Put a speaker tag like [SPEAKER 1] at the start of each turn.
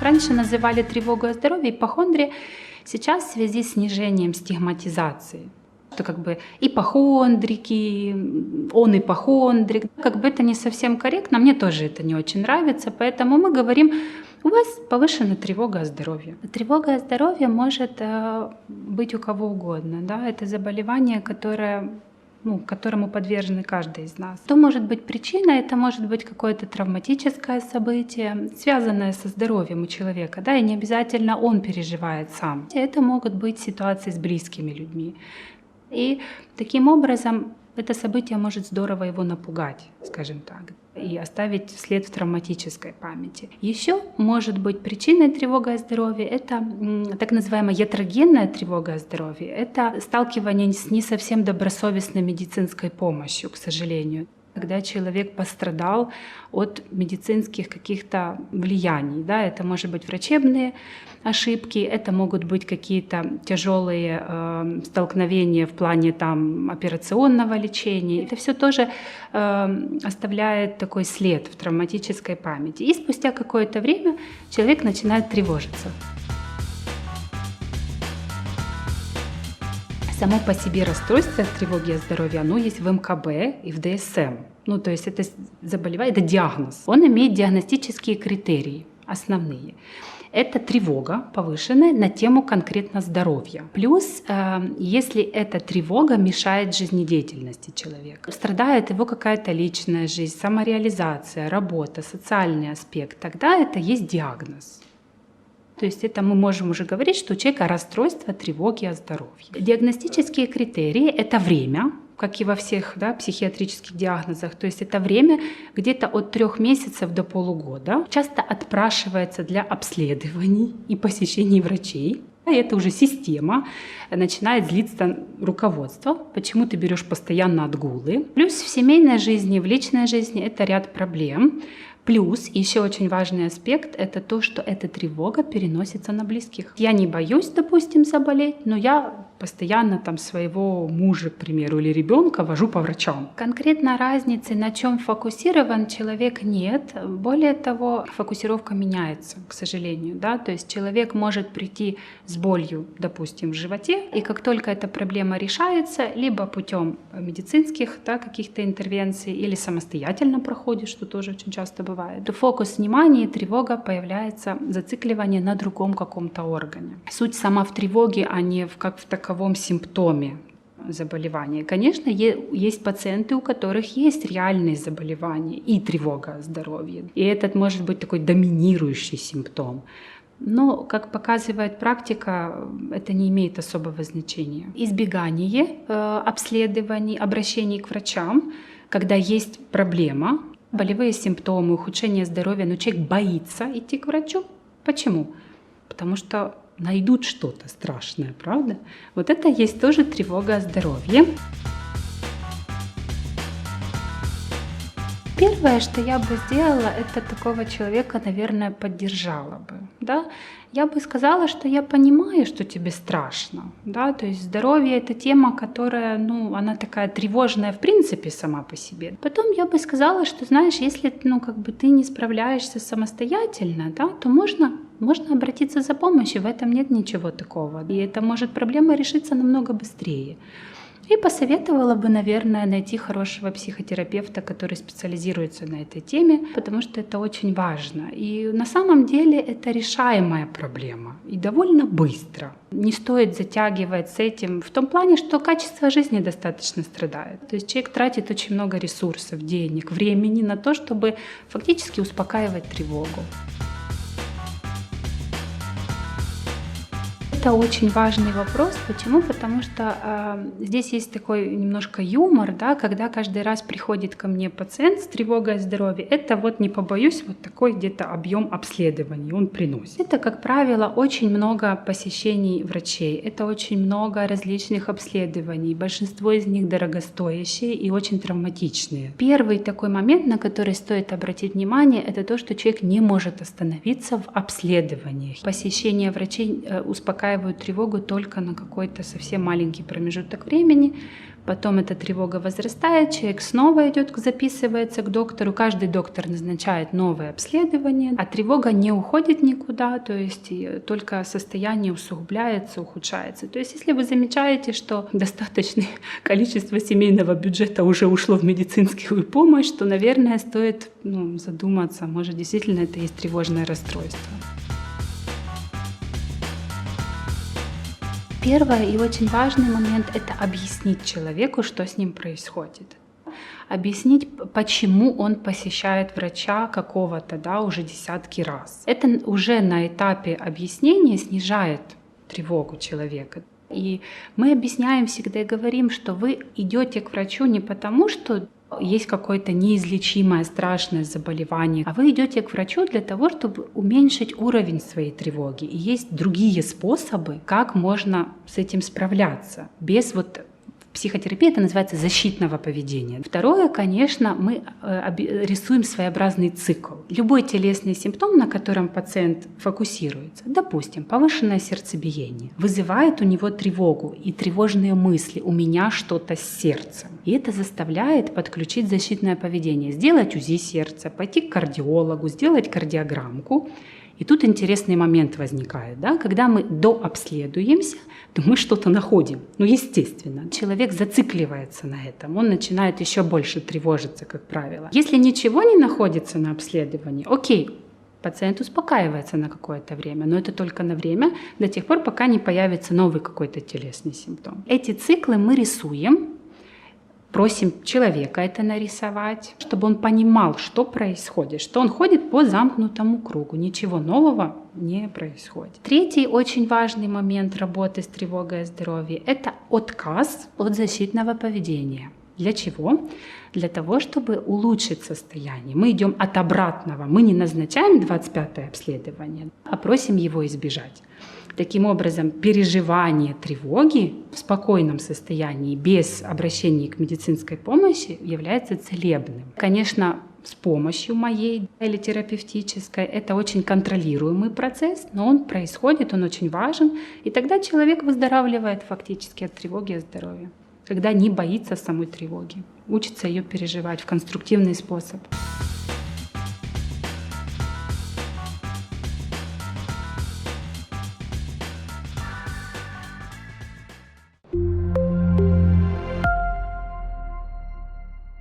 [SPEAKER 1] Раньше называли тревогу о здоровье ипохондрия, сейчас в связи с снижением стигматизации что как бы ипохондрики, он ипохондрик. Как бы это не совсем корректно, мне тоже это не очень нравится, поэтому мы говорим, у вас повышена тревога о здоровье. Тревога о здоровье может э, быть у кого угодно. Да? Это заболевание, которое ну, которому подвержены каждый из нас. Что может быть причиной? Это может быть какое-то травматическое событие, связанное со здоровьем у человека, да, и не обязательно он переживает сам. Это могут быть ситуации с близкими людьми. И таким образом это событие может здорово его напугать, скажем так, и оставить след в травматической памяти. Еще может быть причиной тревоги о здоровье это так называемая ятрогенная тревога о здоровье. Это сталкивание с не совсем добросовестной медицинской помощью, к сожалению когда человек пострадал от медицинских каких-то влияний. Да? Это может быть врачебные ошибки, это могут быть какие-то тяжелые э, столкновения в плане там, операционного лечения. Это все тоже э, оставляет такой след в травматической памяти. И спустя какое-то время человек начинает тревожиться. Само по себе расстройство тревоги о здоровье, оно есть в МКБ и в ДСМ. Ну, то есть это заболевание, это диагноз. Он имеет диагностические критерии основные. Это тревога повышенная на тему конкретно здоровья. Плюс, э, если эта тревога мешает жизнедеятельности человека, страдает его какая-то личная жизнь, самореализация, работа, социальный аспект, тогда это есть диагноз. То есть это мы можем уже говорить, что у человека расстройство тревоги о здоровье. Диагностические критерии – это время, как и во всех да, психиатрических диагнозах. То есть это время где-то от трех месяцев до полугода. Часто отпрашивается для обследований и посещений врачей. И это уже система, начинает злиться руководство, почему ты берешь постоянно отгулы. Плюс в семейной жизни, в личной жизни это ряд проблем. Плюс еще очень важный аспект – это то, что эта тревога переносится на близких. Я не боюсь, допустим, заболеть, но я постоянно там своего мужа, к примеру, или ребенка вожу по врачам. Конкретно разницы, на чем фокусирован человек, нет. Более того, фокусировка меняется, к сожалению. Да? То есть человек может прийти с болью, допустим, в животе, и как только эта проблема решается, либо путем медицинских да, каких-то интервенций, или самостоятельно проходит, что тоже очень часто бывает, то фокус внимания и тревога появляется, зацикливание на другом каком-то органе. Суть сама в тревоге, а не в, как в таком таковом симптоме заболевания. Конечно, есть пациенты, у которых есть реальные заболевания и тревога о здоровье. И этот может быть такой доминирующий симптом. Но, как показывает практика, это не имеет особого значения. Избегание э, обследований, обращений к врачам, когда есть проблема, болевые симптомы, ухудшение здоровья, но человек боится идти к врачу. Почему? Потому что найдут что-то страшное, правда? Вот это есть тоже тревога о здоровье. Первое, что я бы сделала, это такого человека, наверное, поддержала бы. Да? Я бы сказала, что я понимаю, что тебе страшно. Да? То есть здоровье это тема, которая, ну, она такая тревожная в принципе сама по себе. Потом я бы сказала, что, знаешь, если ну, как бы ты не справляешься самостоятельно, да, то можно можно обратиться за помощью, в этом нет ничего такого. И это может проблема решиться намного быстрее. И посоветовала бы, наверное, найти хорошего психотерапевта, который специализируется на этой теме, потому что это очень важно. И на самом деле это решаемая проблема и довольно быстро. Не стоит затягивать с этим в том плане, что качество жизни достаточно страдает. То есть человек тратит очень много ресурсов, денег, времени на то, чтобы фактически успокаивать тревогу. Это очень важный вопрос. Почему? Потому что э, здесь есть такой немножко юмор, да, когда каждый раз приходит ко мне пациент с тревогой о здоровье. Это вот не побоюсь, вот такой где-то объем обследований он приносит. Это, как правило, очень много посещений врачей. Это очень много различных обследований. Большинство из них дорогостоящие и очень травматичные. Первый такой момент, на который стоит обратить внимание, это то, что человек не может остановиться в обследованиях. Посещение врачей э, успокаивает успокаивают тревогу только на какой-то совсем маленький промежуток времени, потом эта тревога возрастает, человек снова идет, записывается к доктору, каждый доктор назначает новое обследование, а тревога не уходит никуда, то есть только состояние усугубляется, ухудшается. То есть если вы замечаете, что достаточное количество семейного бюджета уже ушло в медицинскую помощь, то, наверное, стоит ну, задуматься, может, действительно это есть тревожное расстройство. Первое и очень важный момент – это объяснить человеку, что с ним происходит. Объяснить, почему он посещает врача какого-то, да, уже десятки раз. Это уже на этапе объяснения снижает тревогу человека. И мы объясняем всегда и говорим, что вы идете к врачу не потому, что есть какое-то неизлечимое страшное заболевание, а вы идете к врачу для того, чтобы уменьшить уровень своей тревоги. И есть другие способы, как можно с этим справляться без вот психотерапии это называется защитного поведения. Второе, конечно, мы э, рисуем своеобразный цикл. Любой телесный симптом, на котором пациент фокусируется, допустим, повышенное сердцебиение, вызывает у него тревогу и тревожные мысли «у меня что-то с сердцем». И это заставляет подключить защитное поведение, сделать УЗИ сердца, пойти к кардиологу, сделать кардиограммку. И тут интересный момент возникает, да? когда мы дообследуемся, то мы что-то находим. Ну, естественно. Человек зацикливается на этом, он начинает еще больше тревожиться, как правило. Если ничего не находится на обследовании, окей, пациент успокаивается на какое-то время, но это только на время, до тех пор, пока не появится новый какой-то телесный симптом. Эти циклы мы рисуем, просим человека это нарисовать, чтобы он понимал, что происходит, что он ходит по замкнутому кругу, ничего нового не происходит. Третий очень важный момент работы с тревогой о здоровье – это отказ от защитного поведения. Для чего? Для того, чтобы улучшить состояние. Мы идем от обратного. Мы не назначаем 25-е обследование, а просим его избежать. Таким образом, переживание тревоги в спокойном состоянии, без обращения к медицинской помощи, является целебным. Конечно, с помощью моей или терапевтической. Это очень контролируемый процесс, но он происходит, он очень важен. И тогда человек выздоравливает фактически от тревоги о здоровье, когда не боится самой тревоги, учится ее переживать в конструктивный способ.